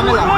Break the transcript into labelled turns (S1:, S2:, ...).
S1: ঝামেলা।